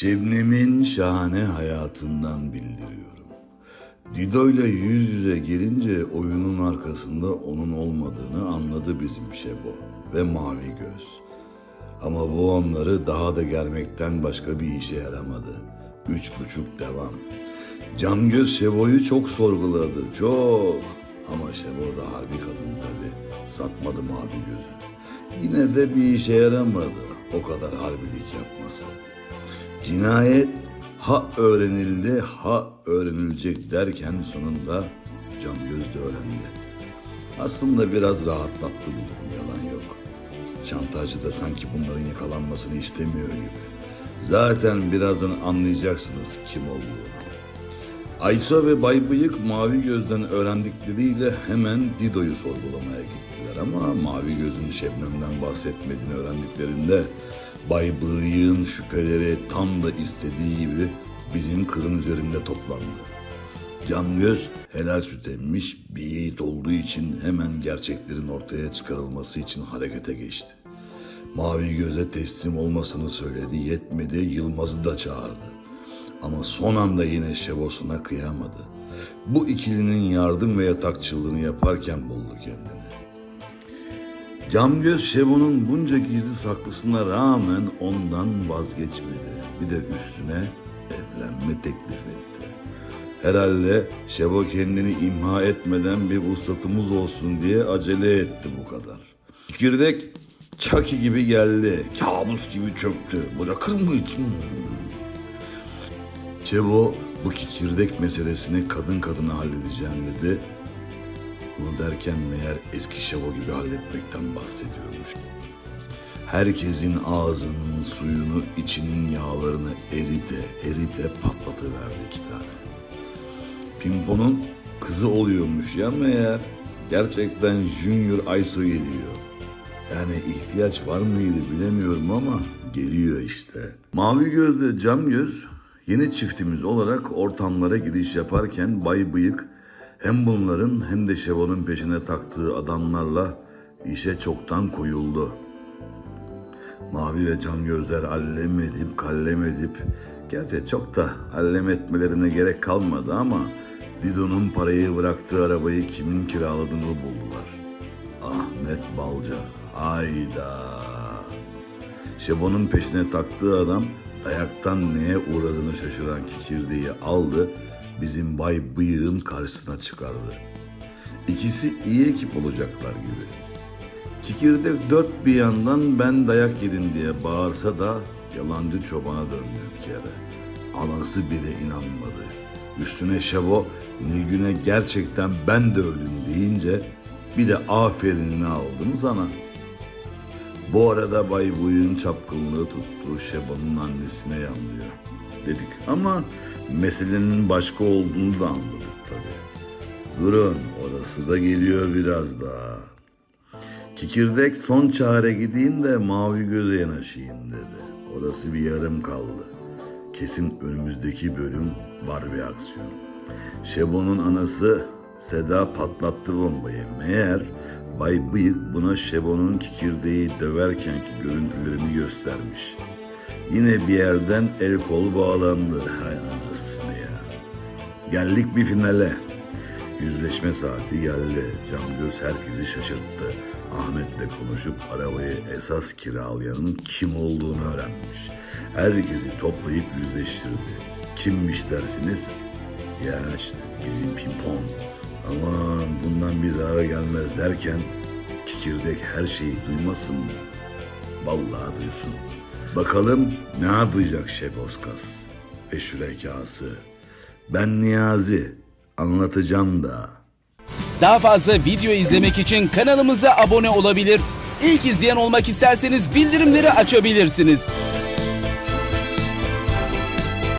Şebnem'in şahane hayatından bildiriyorum. Dido ile yüz yüze gelince oyunun arkasında onun olmadığını anladı bizim Şebo ve Mavi Göz. Ama bu onları daha da germekten başka bir işe yaramadı. Üç buçuk devam. Cam Göz Şebo'yu çok sorguladı, çok. Ama Şebo da harbi kadın tabi. Satmadı Mavi Gözü. Yine de bir işe yaramadı o kadar harbilik yapması. Cinayet ha öğrenildi ha öğrenilecek derken sonunda Cam Göz de öğrendi. Aslında biraz rahatlattı bu durum yalan yok. Şantajcı da sanki bunların yakalanmasını istemiyor gibi. Zaten birazdan anlayacaksınız kim olduğunu. Aysa ve Bay Bıyık Mavi Göz'den öğrendikleriyle hemen Dido'yu sorgulamaya gittiler ama Mavi Göz'ün Şebnem'den bahsetmediğini öğrendiklerinde Bay Bıyık'ın şüpheleri tam da istediği gibi bizim kızın üzerinde toplandı. Can Göz helal süt emmiş bir yiğit olduğu için hemen gerçeklerin ortaya çıkarılması için harekete geçti. Mavi Göz'e teslim olmasını söyledi yetmedi Yılmaz'ı da çağırdı. Ama son anda yine Şevos'una kıyamadı. Bu ikilinin yardım ve yatakçılığını yaparken buldu kendini. Camgöz Şevo'nun bunca gizli saklısına rağmen ondan vazgeçmedi. Bir de üstüne evlenme teklif etti. Herhalde Şevo kendini imha etmeden bir vuslatımız olsun diye acele etti bu kadar. Kikirdek Çaki gibi geldi. Kabus gibi çöktü. Bırakır mı için? Çevo bu kikirdek meselesini kadın kadına halledeceğim dedi. Bunu derken meğer eski Şevo gibi halletmekten bahsediyormuş. Herkesin ağzının suyunu, içinin yağlarını erite erite patlatıverdi iki tane. Pimpo'nun kızı oluyormuş ya meğer. Gerçekten Junior Ayso geliyor. Yani ihtiyaç var mıydı bilemiyorum ama geliyor işte. Mavi gözle cam göz yeni çiftimiz olarak ortamlara giriş yaparken Bay Bıyık hem bunların hem de Şevon'un peşine taktığı adamlarla işe çoktan koyuldu. Mavi ve cam gözler allem edip kallem edip gerçi çok da allem etmelerine gerek kalmadı ama Dido'nun parayı bıraktığı arabayı kimin kiraladığını buldular. Ahmet Balca. Hayda. Şebo'nun peşine taktığı adam dayaktan neye uğradığını şaşıran kikirdeği aldı, bizim Bay Bıyık'ın karşısına çıkardı. İkisi iyi ekip olacaklar gibi. Kikirdek dört bir yandan ben dayak yedim diye bağırsa da yalancı çobana döndü bir kere. Anası bile inanmadı. Üstüne Şebo Nilgün'e gerçekten ben de öldüm deyince bir de aferinini aldım sana. Bu arada Bay Buyuk'un çapkınlığı tuttu Şeba'nın annesine yanlıyor dedik ama meselenin başka olduğunu da anladık tabii. Durun orası da geliyor biraz daha. Kikirdek son çare gideyim de mavi göze yanaşayım dedi. Orası bir yarım kaldı. Kesin önümüzdeki bölüm var bir aksiyon. Şebo'nun anası Seda patlattı bombayı. Meğer Bay Bıyık buna Şebo'nun kikirdeği döverkenki görüntülerini göstermiş. Yine bir yerden el kol bağlandı. Hay anasını ya. Geldik bir finale. Yüzleşme saati geldi. Camgöz herkesi şaşırttı. Ahmet'le konuşup arabayı esas kiralayanın kim olduğunu öğrenmiş. Herkesi toplayıp yüzleştirdi. Kimmiş dersiniz? Ya işte bizim pimpon. Aman bundan bir zarar gelmez derken kikirdek her şeyi duymasın mı? Vallahi duysun. Bakalım ne yapacak Şeboskas ve şürekası. Ben Niyazi anlatacağım da. Daha fazla video izlemek için kanalımıza abone olabilir. İlk izleyen olmak isterseniz bildirimleri açabilirsiniz.